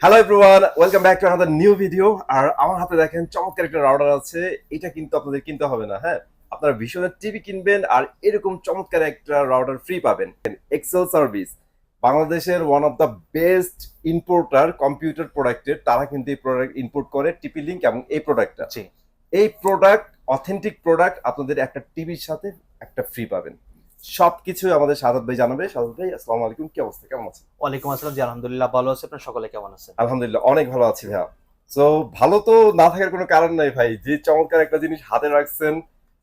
Hello everyone welcome back to another new video আর আমার হাতে দেখেন চমৎকার একটা রাউটার আছে। এটা কিন্তু আপনাদের কিনতে হবে না হ্যাঁ? আপনারা ভীষণের টিভি কিনবেন আর এরকম চমৎকার একটা রাউটার ফ্রি পাবেন। এক্সেল সার্ভিস বাংলাদেশের one of the best importer computer প্রোডাক্টের তারা কিন্তু এই প্রোডাক্ট ইম্পোর্ট করে টিপি লিঙ্ক এবং এই প্রোডাক্টটা। এই প্রোডাক্ট অথেন্টিক প্রোডাক্ট আপনাদের একটা টিভির সাথে একটা ফ্রি পাবেন। সবকিছু আমাদের সাদাত ভাই জানাবে। সাদাত ভাই আসসালামু আলাইকুম। কি অবস্থা? কেমন আছেন? ওয়ালাইকুম আসসালাম জি আলহামদুলিল্লাহ ভালো আছে। আপনার সকলে কেমন আছেন? আলহামদুলিল্লাহ অনেক ভালো আছি ভাইয়া। তো ভালো তো না থাকার কোনো কারণ নাই ভাই। যে চমৎকার একটা জিনিস হাতে রাখছেন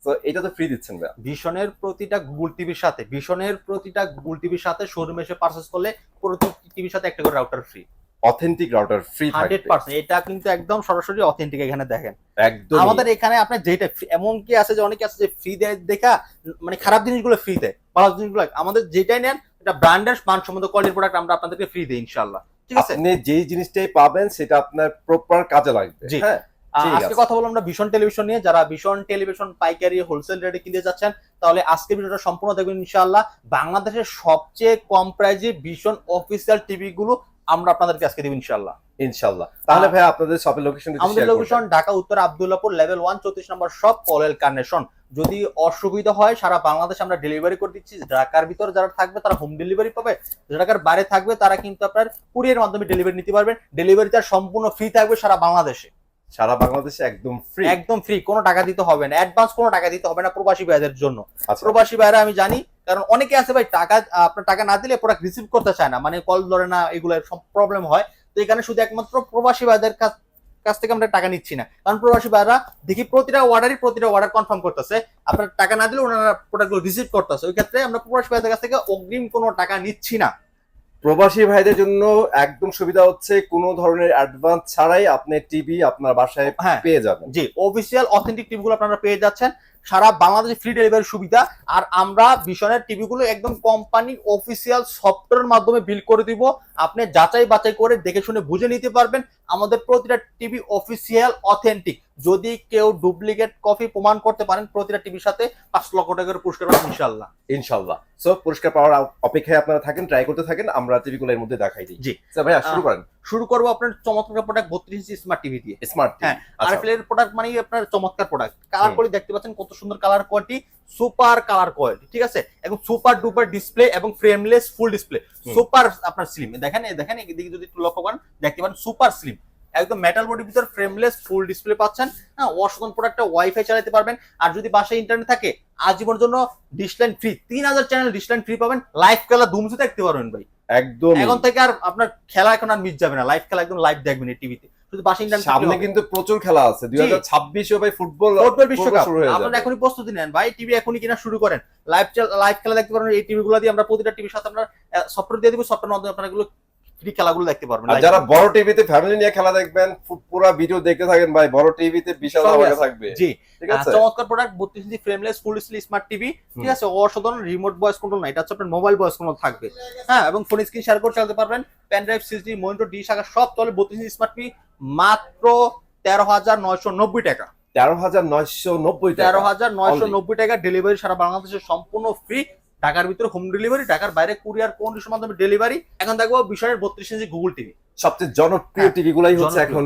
তো এটা তো ফ্রি দিচ্ছেন ভাইয়া। ভীষণের প্রতিটা গুগল টিভির সাথে ভীষণের প্রতিটা গুগল টিভির সাথে শোরুমে এসে পারচেস করলে প্রতি টিভির সাথে একটা করে router free authentic router free থাকবে। পার্সেন্ট। এটা কিন্তু একদম সরাসরি অথেন্টিক এখানে দেখেন। একদম আমাদের এখানে আপনার যেটা এমন কি আছে যে অনেকে আছে যে ফ্রি দেয় দেখা মানে খারাপ জিনিসগুলো ফ্রি দেয় ভালো জিনিসগুলো আমাদের যেটাই নেন এটা ব্র্যান্ডের মানসম্মত কোয়ালিটির প্রোডাক্ট আমরা আপনাদেরকে ফ্রি দিই ইনশাল্লাহ ঠিক আছে? আপনি যেই জিনিসটাই পাবেন সেটা আপনার প্রপার কাজে লাগবে। হ্যাঁ? ঠিক আজকে কথা বলব আমরা ভীষণ টেলিভিশন নিয়ে। যারা ভীষণ টেলিভিশন পাইকারি হোলসেল রেটে কিনতে যাচ্ছেন তাহলে আজকে ভিডিওটা সম্পূর্ণ দেখবেন ইনশাআল্লাহ। বাংলাদেশের সবচেয়ে কম প্রাইজে ভীষণ অফিসিয়াল টিভি গুলো আমরা আপনাদেরকে আজকে দেব ইনশাআল্লাহ। ইনশাআল্লাহ। তাহলে ভাই আপনাদের শপের লোকেশন আমাদের লোকেশন ঢাকা উত্তর আব্দুল্লাপুর লেভেল ওয়ান চৌত্রিশ নম্বর সব কলেল কানেকশন যদি অসুবিধা হয় সারা বাংলাদেশে আমরা ডেলিভারি করে দিচ্ছি। ঢাকার ভিতর যারা থাকবে তারা হোম ডেলিভারি পাবে। ঢাকার বাইরে থাকবে তারা কিন্তু আপনার কুরিয়ার মাধ্যমে ডেলিভারি নিতে পারবেন ডেলিভারি তার সম্পূর্ণ ফ্রি থাকবে সারা বাংলাদেশে। সারা বাংলাদেশে একদম ফ্রি একদম ফ্রি কোনো টাকা দিতে হবে না। অ্যাডভান্স কোনো টাকা দিতে হবে না প্রবাসী ভাইদের জন্য। আচ্ছা। প্রবাসী ভাইরা আমি জানি কারণ অনেকে আছে ভাই, টাকা, আপনার টাকা না দিলে প্রোডাক্ট রিসিভ করতে চায় না। মানে কল ধরে না এগুলো সব প্রবলেম হয়। তো এখানে শুধু একমাত্র প্রবাসী ভাইদের কাছ কাছ থেকে আমরা টাকা নিচ্ছি না। কারণ প্রবাসী ভাইরা দেখি প্রতিটা অর্ডারই প্রতিটা অর্ডার কনফার্ম করতেছে। আপনার টাকা না দিলে ওনারা প্রোডাক্টগুলো রিসিভ করতেছে। ওই ক্ষেত্রে আমরা প্রবাসী ভাইদের কাছ থেকে অগ্রিম কোনো টাকা নিচ্ছি না। প্রবাসী ভাইদের জন্য একদম সুবিধা হচ্ছে কোনো ধরনের অ্যাডভান্স ছাড়াই আপনি টিভি আপনার বাসায় হ্যাঁ। পেয়ে যাবেন। জি অফিসিয়াল অথেন্টিক টিভিগুলো আপনারা পেয়ে যাচ্ছেন। সারা বাংলাদেশে ফ্রি ডেলিভারি সুবিধা। আর আমরা ভীষণের টিভিগুলো একদম কোম্পানি অফিসিয়াল সফটওয়্যার মাধ্যমে বিল করে দিব। আপনি যাচাই বাছাই করে দেখে শুনে বুঝে নিতে পারবেন। আমাদের প্রতিটা টিভি অফিসিয়াল অথেন্টিক যদি কেউ ডুপ্লিকেট কপি প্রমাণ করতে পারেন প্রতিটা টিভির সাথে পাঁচ লক্ষ টাকার পুরস্কার পাবেন ইনশাল্লাহ ইনশাল্লাহ সো পুরস্কার পাওয়ার অপেক্ষায় আপনারা থাকেন ট্রাই করতে থাকেন আমরা টিভিগুলো এর মধ্যে দেখাই দিই। জি। ভাইয়া শুরু করেন। শুরু করব আপনার চমৎকার প্রোডাক্ট বত্রিশ ইঞ্চি স্মার্ট টিভি দিয়ে। স্মার্ট হ্যাঁ, আরএফএল এর প্রোডাক্ট মানে আপনার চমৎকার প্রোডাক্ট কালার কোয়ালিটি দেখতে পাচ্ছেন কত সুন্দর colour quality super colour quality ঠিক আছে? এবং সুপার ডুপার ডিসপ্লে এবং ফ্রেমলেস ফুল ডিসপ্লে সুপার আপনার স্লিম দেখেন দেখেন এদিকে যদি একটু লক্ষ্য করেন দেখতে পারেন সুপার স্লিম একদম মেটাল বডির ভিতর ফ্রেমলেস ফুল ডিসপ্লে পাচ্ছেন। হ্যাঁ অসাধারণ প্রোডাক্টটা ওয়াইফাই চালাতে পারবেন। আর যদি বাসায় ইন্টারনেট থাকে আজীবনের জন্য ডিসলাইন ফ্রি তিন হাজার চ্যানেল ডিসলাইন ফ্রি পাবেন। লাইভ খেলা দুমসে দেখতে পারবেন ভাই। একদম এখন থেকে আর আপনার খেলা এখন আর মিস যাবে না। লাইভ খেলা একদম লাইভ দেখবেন এই টিভিতে সামনে কিন্তু প্রচুর খেলা আছে। দুই হাজার ছাব্বিশে ভাই ফুটবল ফুটবল বিশ্বকাপ। আপনারা এখনই প্রস্তুতি নেন ভাই। টিভি এখনই কিনা শুরু করেন। লাইভ লাইভ খেলা দেখতে পারেন। এই টিভি গুলো দিয়ে আমরা প্রতিটা টিভির সাথে আমরা সফটওয়্যার দিয়ে দিব। সফটওয়্যার মাধ্যমে আপনারা ফ্রি খেলাগুলো দেখতে পারবেন। আর যারা বড় টিভিতে ফ্যামিলি নিয়ে খেলা দেখবেন পুরো ভিডিও দেখতে থাকেন ভাই বড় টিভিতে বিশাল ধামাকা থাকবে। জি। ঠিক আছে? চমৎকার প্রোডাক্ট বত্রিশ ইঞ্চি ফ্রেমলেস ফুল স্মার্ট টিভি ঠিক আছে? অসাধারণ রিমোট ভয়েস কন্ট্রোল না এটা হচ্ছে আপনার মোবাইল ভয়েস কন্ট্রোল থাকবে। হ্যাঁ এবং ফোন স্ক্রিন শেয়ার করে চালাতে পারবেন। পেন ড্রাইভ সিসডি মনিটর ডি শাখা সব তলে বত্রিশ ইঞ্চি স্মার্ট টিভি মাত্র তেরো হাজার নয়শো নব্বই টাকা। তেরো হাজার নয়শো নব্বই তেরো হাজার নয়শো নব্বই টাকা ডেলিভারি সারা বাংলাদেশে সম্পূর্ণ ফ্রি ঢাকার ভিতরে হোম ডেলিভারি ঢাকার বাইরে কুরিয়ার কোন মাধ্যমে ডেলিভারি এখন দেখব বিষয়ের বত্রিশ ইঞ্চি গুগল টিভি সবচেয়ে জনপ্রিয় হ্যাঁ, টিভি গুলাই হচ্ছে এখন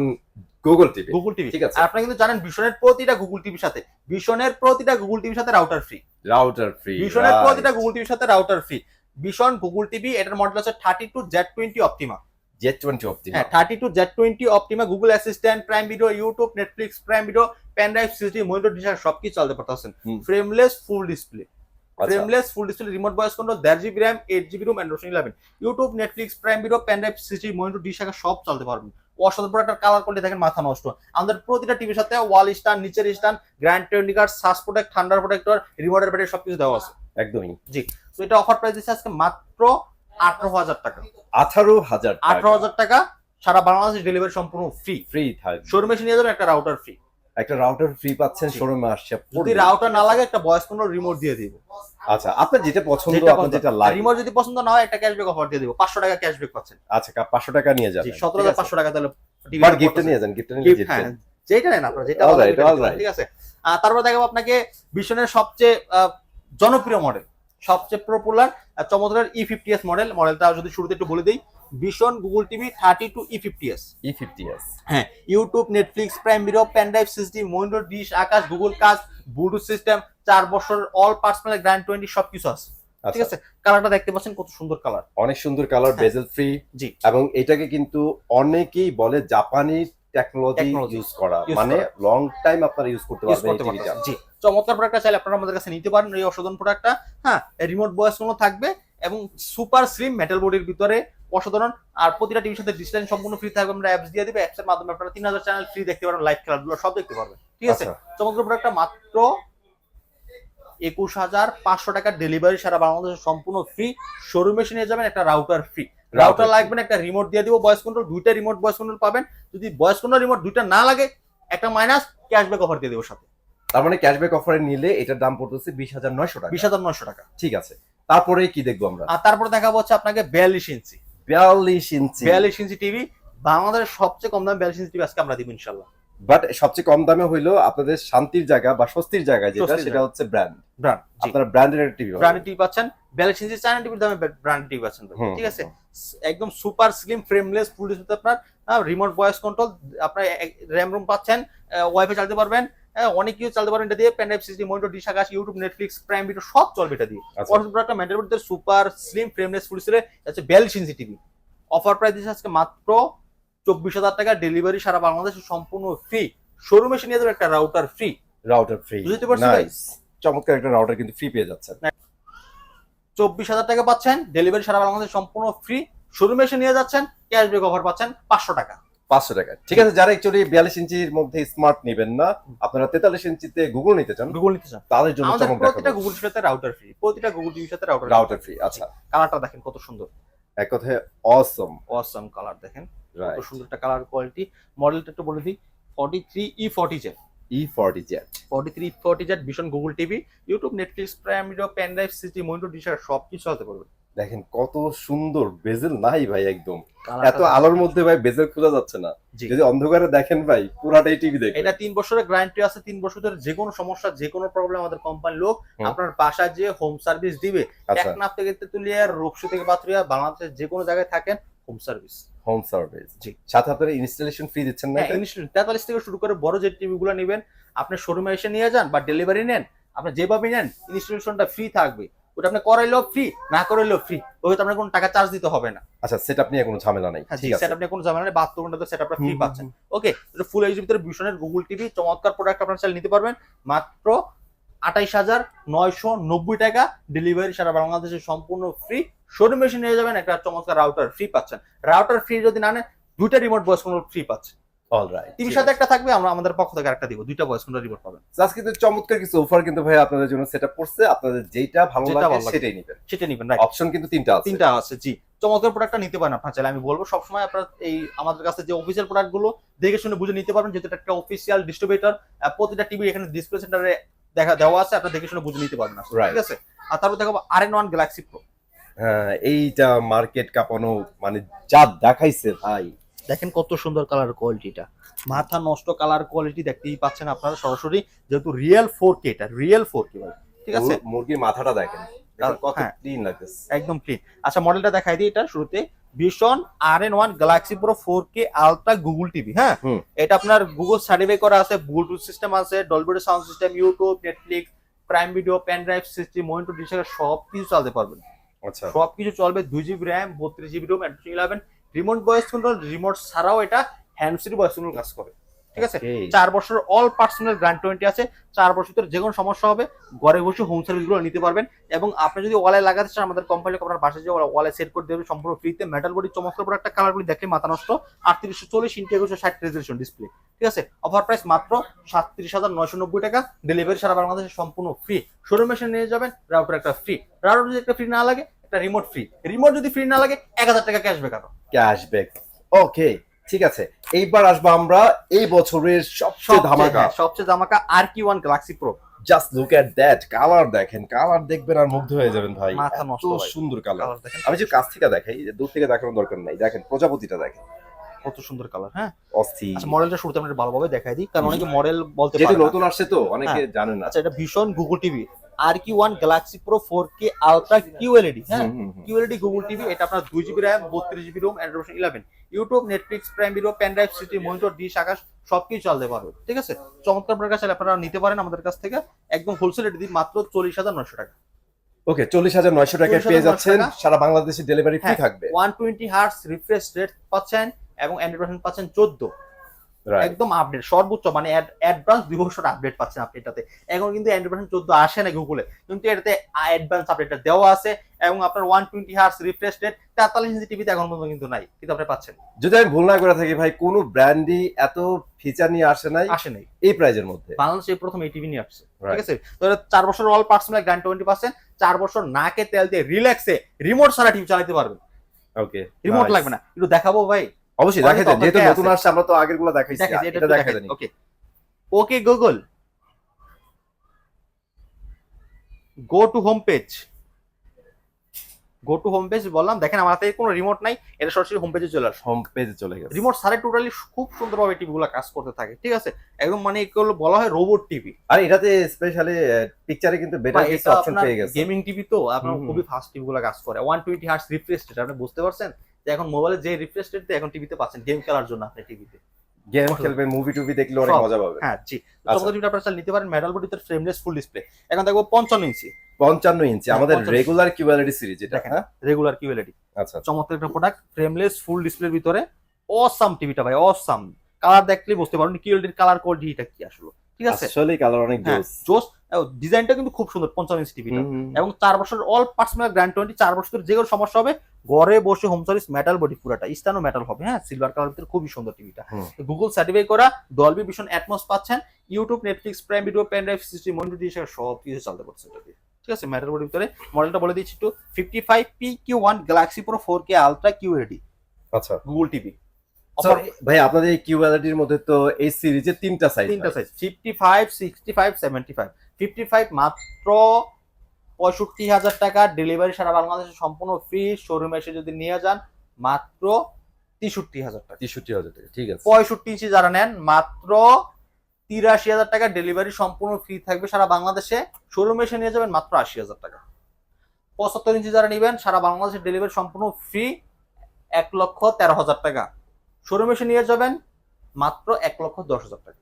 গুগল টিভি গুগল টিভি ঠিক আছে। আপনারা কিন্তু জানেন ভীষণের প্রতিটা গুগল টিভির সাথে ভীষণের প্রতিটা গুগল টিভির সাথে রাউটার ফ্রি রাউটার ফ্রি ভীষণের প্রতিটা গুগল টিভির সাথে রাউটার ফ্রি ভীষণ গুগল টিভি এটার মডেল আছে thirty two Z twenty optima jet twenty optima হ্যাঁ thirty two Z twenty optima Google assistant prime video YouTube Netflix prime video pen drive CCTV monitor ডিশার সবকিছু চালাতে পারতেছেন। Frameless full display frameless full display remote voice control দেড় GB RAM eight GB ROM and Roshan eleven YouTube Netflix prime video pen drive CCTV monitor D শাখা সব চালাতে পারবেন অসাধারণ প্রোডাক্টের কালার কোয়ালিটি দেখেন মাথা নষ্ট। আমাদের প্রতিটা টিভির সাথে ওয়াল স্ট্যান্ড নিচের স্ট্যান্ড গ্র্যান্ড টেন্ডিকার সাস প্রোটেক্ট ঠান্ডার প্রোটেক্টর রিমোটের ব্যাটারি সবকিছু দেওয়া আছে। একদমই। জি। তো এটা অফার প্রাইস দিচ্ছে আজকে মাত্র আঠারো হাজার টাকা। আঠারো হাজার আঠারো হাজার টাকা সারা বাংলাদেশ ডেলিভারি সম্পূর্ণ ফ্রি ফ্রি থাকবে। শোরুমে নিয়ে যাবেন একটা রাউটার ফ্রি একটা রাউটার ফ্রি পাচ্ছেন। শোরুমে আসছে যদি রাউটার না লাগে একটা ভয়েস কন্ট্রোল রিমোট দিয়ে দিব। আচ্ছা আপনার যেটা পছন্দ আপনার যেটা লাগে। রিমোট যদি পছন্দ না হয় একটা ক্যাশব্যাক অফার দিয়ে দিব। পাঁচশো টাকা ক্যাশব্যাক পাচ্ছেন। আচ্ছা পাঁচশো টাকা নিয়ে যাবেন। সতেরো হাজার পাঁচশো টাকা তাহলে বাট গিফট নিয়ে যান গিফট নিয়ে হ্যাঁ, যেটা নেন আপনার যেটা. ঠিক আছে? তারপর দেখাবো আপনাকে ভীষণের সবচেয়ে জনপ্রিয় মডেল সবচেয়ে পপুলার চমৎকার ই ফিফটি এস মডেল মডেলটা যদি শুরুতে একটু বলে দিই। Vision Google TV thirty two E fifty S E fifty S হ্যাঁ YouTube Netflix prime video pen drive system monitor dish Akash Google কাজ ব্লুটুথ সিস্টেম চার বছর অল পার্সোনাল গ্র্যান্ড টোয়েন্টি সবকিছু আছে। ঠিক আছে? কালারটা দেখতে পাচ্ছেন কত সুন্দর কালার অনেক সুন্দর কালার। বেজেল ফ্রি জি। এবং এটাকে কিন্তু অনেকেই বলে জাপানি টেকনোলজি ইউজ করা। মানে লং টাইম আপনারা ইউজ করতে পারবেন জি। চমৎকার প্রোডাক্টটা চাইলে আপনারা আমাদের কাছে নিতে পারেন। এই অসাধারণ প্রোডাক্টটা হ্যাঁ রিমোট বয়স কোনো থাকবে এবং সুপার স্লিম মেটাল বডির ভিতরে অসাধারণ। আর প্রতিটা টিভির সাথে ডিসলাইন সম্পূর্ণ ফ্রি থাকবে। আমরা অ্যাপস দিয়ে দিবে। অ্যাপসের মাধ্যমে আপনারা তিন হাজার চ্যানেল ফ্রি দেখতে পারবেন লাইভ খেলাধুলো সব দেখতে পারবেন। ঠিক আছে? আচ্ছা। চমৎকার প্রোডাক্টটা মাত্র একুশ হাজার পাঁচশো টাকার ডেলিভারি সারা বাংলাদেশে সম্পূর্ণ ফ্রি শোরুমে এসে নিয়ে যাবেন একটা রাউটার ফ্রি রাউটার লাগবে না একটা রিমোট দিয়ে দিব। ভয়েস কন্ট্রোল দুইটা রিমোট ভয়েস কন্ট্রোল পাবেন। যদি ভয়েস কন্ট্রোল রিমোট দুইটা না লাগে একটা মাইনাস ক্যাশব্যাক অফার দিয়ে দেবো সাথে। তার মানে ক্যাশব্যাক অফারে নিলে এটার দাম পড়তেছে বিশ হাজার নয়শো টাকা। বিশ হাজার নয়শো টাকা। ঠিক আছে। তারপরে কি দেখব আমরা? আর তারপরে দেখাবো হচ্ছে আপনাকে বিয়াল্লিশ ইঞ্চি বিয়াল্লিশ ইঞ্চি। বিয়াল্লিশ ইঞ্চি টিভি বাংলাদেশের সবচেয়ে কম দামে বিয়াল্লিশ ইঞ্চি টিভি আজকে আমরা দিব ইনশাল্লাহ। বাট সবচেয়ে কম দামে হইল আপনাদের শান্তির জায়গা বা স্বস্তির জায়গা যেটা সেটা হচ্ছে ব্র্যান্ড ব্র্যান্ড আপনারা ব্র্যান্ডের টিভি ব্র্যান্ড টিভি পাচ্ছেন। বিয়াল্লিশ ইঞ্চি চায়না টিভির দামে ব্র্যান্ড টিভি পাচ্ছেন ঠিক আছে? একদম super slim frameless full display আপনার রিমোট ভয়েস কন্ট্রোল আপনার র্যাম রুম পাচ্ছেন ওয়াইফাই চালাতে পারবেন আহ, অনেক কিছু চালাতে পারবেন এটা দিয়ে pen drive system monitor dish Akash YouTube Netflix prime video সব চলবে এটা দিয়ে। প্রোডাক্টটা ম্যান্ডেল ভিতরে super slim frameless full display হচ্ছে বিয়াল্লিশ ইঞ্চি টিভি অফার প্রাইস দিচ্ছে আজকে মাত্র চব্বিশ হাজার টাকা ডেলিভারি সারা বাংলাদেশে সম্পূর্ণ ফ্রি শোরুমে এসে নিয়ে যাবে একটা রাউটার ফ্রি রাউটার ফ্রি বুঝতে পারছি ভাই? চমৎকার একটা রাউটার কিন্তু ফ্রি পেয়ে যাচ্ছেন। চব্বিশ হাজার টাকা পাচ্ছেন ডেলিভারি সারা বাংলাদেশে সম্পূর্ণ ফ্রি শোরুমে এসে নিয়ে যাচ্ছেন ক্যাশব্যাক অফার পাচ্ছেন পাঁচশো টাকা। পাঁচশো টাকা। ঠিক আছে যারা একচুয়ালি বিয়াল্লিশ ইঞ্চির মধ্যে স্মার্ট নেবেন না আপনারা তেতাল্লিশ ইঞ্চিতে গুগল নিতে চান গুগল নিতে চান। তাদের জন্য চমক প্রতিটা গুগল সাথে রাউটার ফ্রি প্রতিটা গুগল টিভির সাথে রাউটার রাউটার ফ্রি আচ্ছা। কালারটা দেখেন কত সুন্দর। এক কথায় অসম অসাম কালার দেখেন। কত সুন্দর একটা কালার কোয়ালিটি মডেলটা একটু বলে দিই forty three E forty Z E forty Z forty three forty Z Vision Google TV YouTube Netflix prime video pen drive city monitor ডিশার সব কিছু চলতে পারবে দেখেন কত সুন্দর বেজেল নাই ভাই একদম। এত আলোর মধ্যে ভাই বেজেল খোঁজা যাচ্ছে না। যদি অন্ধকারে দেখেন ভাই পুরাটাই টিভি দেখেন এটা তিন বছরের গ্যারান্টি আছে তিন বছরের যে কোনো সমস্যা যে কোনো প্রবলেম আমাদের কোম্পানির লোক আপনার বাসায় যে হোম সার্ভিস দিবে। আচ্ছা। টেকনাফ থেকে তেতুলিয়া রূপসী থেকে পাতুরিয়া বাংলাদেশের যে কোনো জায়গায় থাকেন হোম সার্ভিস হোম সার্ভিস জি। সাথে আপনারা ইনস্টলেশন ফ্রি দিচ্ছেন না হ্যাঁ ইনস্ট্যান্ট তেতাল্লিশ থেকে শুরু করে বড় যে টিভি গুলো নেবেন আপনি শোরুমে এসে নিয়ে যান বা ডেলিভারি নেন আপনি যেভাবে নেন ইনস্টলেশনটা ফ্রি থাকবে। ওটা আপনি করাইলেও ফ্রি না করাইলেও ফ্রি ওই তো আপনার কোনো টাকা চার্জ দিতে হবে না। আচ্ছা সেটা আপনি কোনো ঝামেলা নাই। ঠিক আছে। সেট আপনি কোনো ঝামেলা নেই বাহাত্তর ঘণ্টা সেট আপনি ফ্রি পাচ্ছেন। ওকে ফুল এইচডি ভিতরে ভীষণের গুগল টিভি চমৎকার প্রোডাক্ট আপনারা চাইলে নিতে পারবেন। মাত্র আঠাইশ হাজার নয়শো নব্বই টাকা ডেলিভারি সারা বাংলাদেশে সম্পূর্ণ ফ্রি শোরুমে এসে নিয়ে যাবেন একটা চমৎকার রাউটার ফ্রি পাচ্ছেন। রাউটার ফ্রি যদি না নেন দুইটা রিমোট কন্ট্রোল ফ্রি পাচ্ছেন। অলরাইট টিভির সাথে একটা থাকবে আমরা আমাদের পক্ষ থেকে একটা দিব। দুইটা পাবেন। আজকে কিন্তু চমৎকার কিছু অফার কিন্তু ভাই আপনাদের জন্য সেট আপ করছে। আপনাদের যেটা ভালো লাগে। সেটাই নেবেন। নিবেন রাইট অপশন কিন্তু তিনটা আছে। তিনটা আছে জি। চমৎকার প্রোডাক্টটা নিতে পারেন আপনার চাইলে। আমি বলব সবসময় আপনার এই আমাদের কাছে যে অফিসিয়াল প্রোডাক্টগুলো দেখে শুনে বুঝে নিতে পারবেন যেহেতু একটা অফিসিয়াল ডিস্ট্রিবিউটর প্রতিটা টিভি এখানে ডিসপ্লে সেন্টারে দেখা দেওয়া আছে আপনার দেখে শুনে বুঝে নিতে পারবেন ঠিক আছে? আর তারপর দেখাবো R N one Galaxy Pro হ্যাঁ এইটা মার্কেট কাঁপানো মানে যা দেখাইছে ভাই দেখেন কত সুন্দর কালার কোয়ালিটিটা মাথা নষ্ট কালার কোয়ালিটি দেখতেই পাচ্ছেন আপনারা সরাসরি যেহেতু রিয়েল ফোর কে এটা রিয়েল ফোর কে ভাই ঠিক আছে? মুর- মুরগির মাথাটা দেখেন হ্যাঁ। একদম ক্লিন আচ্ছা মডেলটা দেখাই দিই এটা শুরুতে Vision R N one Galaxy Pro four K ultra Google TV হ্যাঁ? এটা আপনার গুগল সার্টিফাই করা আছে ব্লুটুথ সিস্টেম আছে ডলবিডো sound system YouTube Netflix prime video pen drive system monitor display সব কিছু চালাতে পারবেন। আচ্ছা। সব কিছু চলবে দুই জিবি র্যাম বত্রিশ GB ROM eleven remote voice control remote ছাড়াও এটা হ্যান্ড ফ্রি ভয়েস কন্ট্রোল কাজ করে। ঠিক আছে? চার বছর অল পার্সোনাল গ্র্যান্ড টোয়েন্টি আছে চার বছর ভিতরে যে কোনো সমস্যা হবে ঘরে বসে হোম সার্ভিসগুলো নিতে পারবেন এবং আপনি যদি ওয়ালে লাগাতে চান আমাদের কোম্পানি আপনার বাসায় যে ওয়ালে সেট করে দেবে সম্পূর্ণ ফ্রিতে মেটাল বডি চমৎকার পর একটা কালারগুলি দেখলে মাথা নষ্ট আটত্রিশশো চল্লিশ ইন্টু একুশশো ষাট রেজলিউশন ডিসপ্লে ঠিক আছে? অফার প্রাইস মাত্র সাতত্রিশ হাজার নয়শো নব্বই টাকা ডেলিভারি সারা বাংলাদেশে সম্পূর্ণ ফ্রি শোরুমে এসে নিয়ে যাবেন রাউটার একটা ফ্রি রাউটার যদি একটা ফ্রি না লাগে একটা রিমোট ফ্রি রিমোট যদি ফ্রি না লাগে এক হাজার টাকা ক্যাশব্যাক আরও ক্যাশব্যাক ওকে ঠিক আছে। এইবার আসব আমরা এই বছরের সবচেয়ে ধামাকা। হ্যাঁ, সবচেয়ে ধামাকা আর কি one Galaxy Pro just look at that colour দেখেন কালার দেখবেন আর মুগ্ধ হয়ে যাবেন ভাই। মাথা এত সুন্দর কালার আমি যে কাছ থেকে দেখাই দূর থেকে দেখানোর দরকার নাই। দেখেন প্রজাপতিটা দেখেন। কত সুন্দর কালার হ্যাঁ। আচ্ছা মডেলটা শুরুতে আমরা ভালোভাবে দেখাই দিই কারণ অনেকে মডেল বলতে পারে নতুন আসছে তো অনেকে জানেন না। আচ্ছা এটা ভীষণ গুগল টিভি আর কি one Galaxy Pro four K ultra QLED হ্যাঁ? হুম। কিউএলইডি গুগল টিভি এটা আপনার দুই জিবি র্যাম বত্রিশ GB ROM Android eleven YouTube Netflix prime video pen drive city monitor dish Akash সবকিছু চালাতে পারবে ঠিক আছে? চমৎকার আপনার কাছে আপনারা নিতে পারেন আমাদের কাছ থেকে। একদম হোলসেল রেট দিই মাত্র চল্লিশ হাজার নশো টাকা। ওকে চল্লিশ হাজার নয়শো টাকায় পেয়ে যাচ্ছেন। টাকা। সারা বাংলাদেশে ডেলিভারি ফ্রি হ্যাঁ, থাকবে। One twenty hertz refresh rate পাচ্ছেন এবং অ্যান্ড্রয়েড পাচ্ছেন চোদ্দ. একদম আপডেট সর্বোচ্চ মানে অ্যাডভান্স দুই বছর আপডেট পাচ্ছেন আপনি এটাতে। এখন কিন্তু অ্যান্ড্রয়েড চোদ্দ আসে না গুগলে কিন্তু এটাতে অ্যাডভান্স আপডেটটা দেওয়া আছে এবং আপনার one twenty hertz refresh rate তেতাল্লিশ ইঞ্চি টিভিতে এখন পর্যন্ত কিন্তু নাই কিন্তু আপনি পাচ্ছেন। যদি আমি ভুল না করে থাকি ভাই কোন ব্র্যান্ডই এত ফিচার নিয়ে আসে নাই আসে নাই। এই প্রাইজের মধ্যে। বাংলাদেশে এই প্রথম এই টিভি নিয়ে আসছে ঠিক আছে? তো এটা চার বছর all personal grand twenty percent চার বছর নাকে তেল দিয়ে রিল্যাক্সে রিমোট ছাড়া টিভি চালাতে পারবেন। ওকে রিমোট লাগবে না একটু দেখাবো ভাই। অবশ্যই দেখা যায় দেন যেহেতু নতুন আসছে আমরা তো আগেরগুলো দেখাইছি এটা দেখা যায় দেখাই। দেখাই okay. Okay Google go to home page go to home page বললাম। দেখেন আমার হাতে কোনো রিমোট নাই এটা সরাসরি হোম পেজে চলে আসে। হোম পেজে চলে গেছে। রিমোট সারে টোটালি খুব সুন্দরভাবে টিভি গুলো কাজ করতে থাকে ঠিক আছে? একদম মানে এগুলো বলা হয় রোবট টিভি আর এটাতে স্পেশালি পিকচারে কিন্তু বেটার কিছু অপশন পেয়ে গেছে। গেমিং টিভি তো আপনার। খুবই ফাস্ট টিভি গুলো কাজ করে। One twenty hertz refresh rate আপনি বুঝতে পারছেন? যে এখন মোবাইলে যে রিফ্রেশ রেট এখন টিভিতে পাচ্ছেন গেম খেলার জন্য আপনি টিভিতে গেম খেলবেন মুভি টুভি দেখলে অনেক মজা পাবে হ্যাঁ জি। আচ্ছা। চমৎকার আপনারা নিতে পারেন মেডাল বডিতে ফ্রেমলেস ফুল ডিসপ্লে এখন দেখব পঞ্চান্ন ইঞ্চি পঞ্চান্ন ইঞ্চি হ্যাঁ, আমাদের 55 রেগুলার কিউএলইডি সিরিজ এটা। হ্যাঁ? রেগুলার কিউএলইডি আচ্ছা চমৎকার একটা প্রোডাক্ট ফ্রেমলেস ফুল ডিসপ্লের ভিতরে। অসাম টিভিটা ভাই অসাম কালার দেখলেই বুঝতে পারবেন কিউএলইডির কালার কোয়ালিটিটা কি আসলে। ঠিক আছে? আসলে কালার অনেক জোস জোস ডিজাইনটা কিন্তু খুব সুন্দর পঞ্চান্ন ইঞ্চি টিভিটা এবং চার বছর অল পার্সোনাল গ্র্যান্ড টোয়েন্টি চার বছর যে কোনো সমস্যা হবে ঘরে বসে হোম সার্ভিস মেটাল বডি পুরাটা স্টানো মেটাল হবে হ্যাঁ? সিলভার কালার ভিতরে খুবই সুন্দর টিভিটা। গুগল সার্টিফাই করা ডলবি ভিশন অ্যাটমস পাচ্ছেন YouTube Netflix prime video pen drive system monitor দিয়ে সব কিছু চালতে পারছে ঠিক আছে? মেটাল বডির ভিতরে মডেলটা বলে দিচ্ছি একটু fifty five P Q one Galaxy Pro four K ultra QLED আচ্ছা। গুগল টিভি ভাই আপনাদের এই কিউএলইডির মধ্যে তো এই সিরিজে তিনটা সাইজ তিনটা size fifty five sixty five seventy five fifty five মাত্র পঁয়ষট্টি হাজার টাকা। ডেলিভারি সারা বাংলাদেশে সম্পূর্ণ ফ্রি শোরুমে এসে যদি নিয়ে যান মাত্র তেষট্টি হাজার টাকা। তেষট্টি হাজার টাকা ঠিক আছে। পঁয়ষট্টি ইঞ্চি যারা নেন মাত্র তিরাশি হাজার টাকা। ডেলিভারি সম্পূর্ণ ফ্রি থাকবে সারা বাংলাদেশে। শোরুমে এসে নিয়ে যাবেন মাত্র আশি হাজার টাকা। পঁচাত্তর ইঞ্চি যারা নেবেন সারা বাংলাদেশে ডেলিভারি সম্পূর্ণ ফ্রি এক লক্ষ তেরো হাজার টাকা। শোরুমে এসে নিয়ে যাবেন মাত্র এক লক্ষ দশ হাজার টাকা।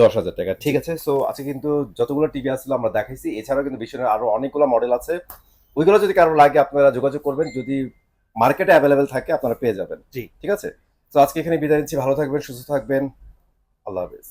দশ হাজার টাকা ঠিক আছে? সো আজকে কিন্তু যতগুলো টিভি আসলে আমরা দেখাইছি। এছাড়াও কিন্তু বিশ্বের আরও অনেকগুলো মডেল আছে। ওইগুলো যদি কারও লাগে আপনারা যোগাযোগ করবেন। যদি মার্কেটে অ্যাভেলেবেল থাকে আপনারা পেয়ে যাবেন। জি। ঠিক আছে? তো আজকে এখানে বিদায় নিচ্ছি। ভালো থাকবেন সুস্থ থাকবেন। আল্লাহ হাফেজ।